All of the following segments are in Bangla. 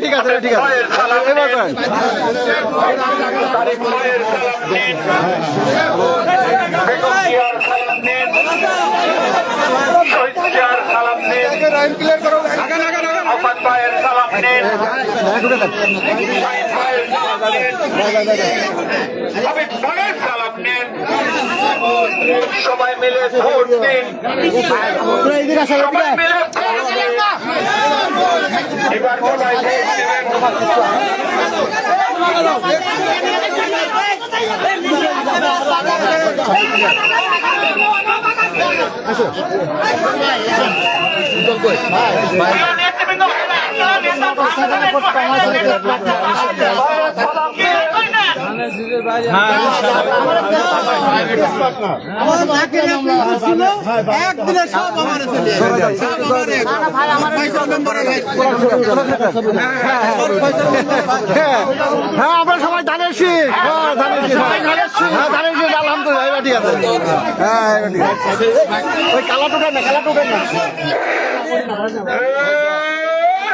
ঠিক আছে ঠিক আছে এবার করেন সালাম সালাম শহীদ সালাম নিন। হাবিব ভাইয়ের সালাম নিন। সবাই মিলে ভোট দিন। সবাই মিলে ভোট দিন। এবার হ্যাঁ আমরা সবাই ধানের হ্যাঁ হ্যাঁ। শীষ আলহামদুলিল্লাহ ঠিক আছে। হ্যাঁ কালা টোকেন না কালা টোকেন না মার্কা কি আছে? বেগম জিয়ার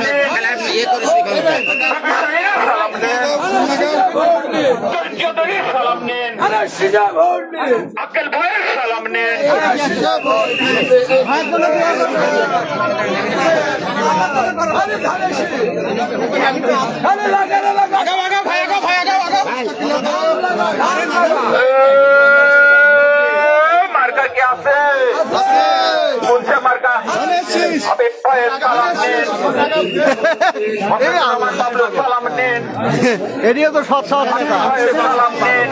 নেন শহীদ সালাম নেন চৌধুরীর সালাম নেন আকেল ভাইয়ের সালাম নেন মার্কা কি আছে? বলছে মার্কা সালাম নেন আমার বাবলু সালাম নেন এদিকে তো সব সব সালাম নেন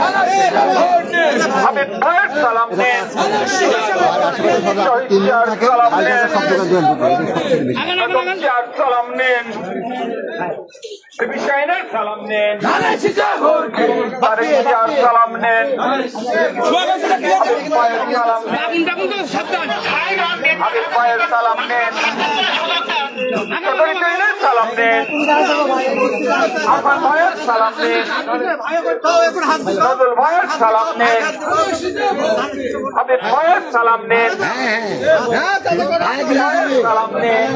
হাবিব ভাইয়ের সালাম নেন সালাম নেন সালাম নেন বিবি সালাম নেন সালাম নেন সালাম নেন হাবিব ভাইয়ের সালাম নেন। সালাম নেন? আফান ভাইয়ের সালাম নেন। নজরুল ভাইয়ের সালাম নেন। হাবিব ভাইয়ের সালাম নেন। সালাম নেন।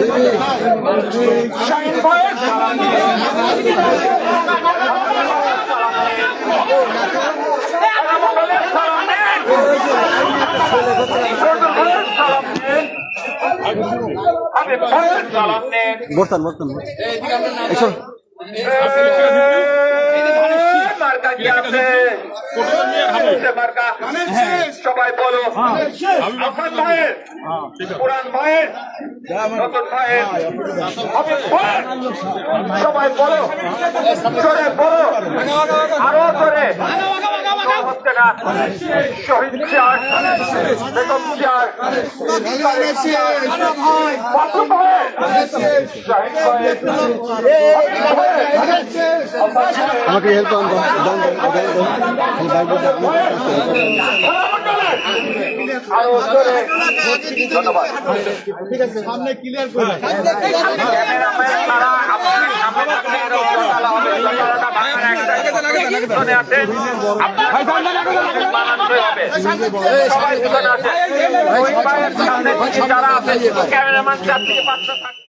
শাহিন সালাম নেন মঙ্গলের সালাম নেন নজরুল ভাইয়ের সালাম নেন হাবিব ভাইয়ের সালাম নেন বসতান বসতান এসো মার্কা কি আছে সে মার্কা সবাই বলো আফান ভাইয়ের পুরান ভাইয়ের নতুন ভাইয়ের সবাই বলো জোরে বলো আরও জোরে হচ্ছে না Shahid chair Begum chair Tarek chair Masum ভাইয়ের শাহিদ ভাইয়ের হাবিব ভাইয়ের আমাকে হেল্প করুন দান দান আরও জোরে ধন্যবাদ ক্যামেরাম্যান তারা আপনি সামনে থাকলে আরও ভালো হবে। ক্যামেরাটা বাঁকানো একটা পিছনে হবে। সবাই পিছনে আছে, ক্যামেরাম্যান চার থেকে পাঁচটা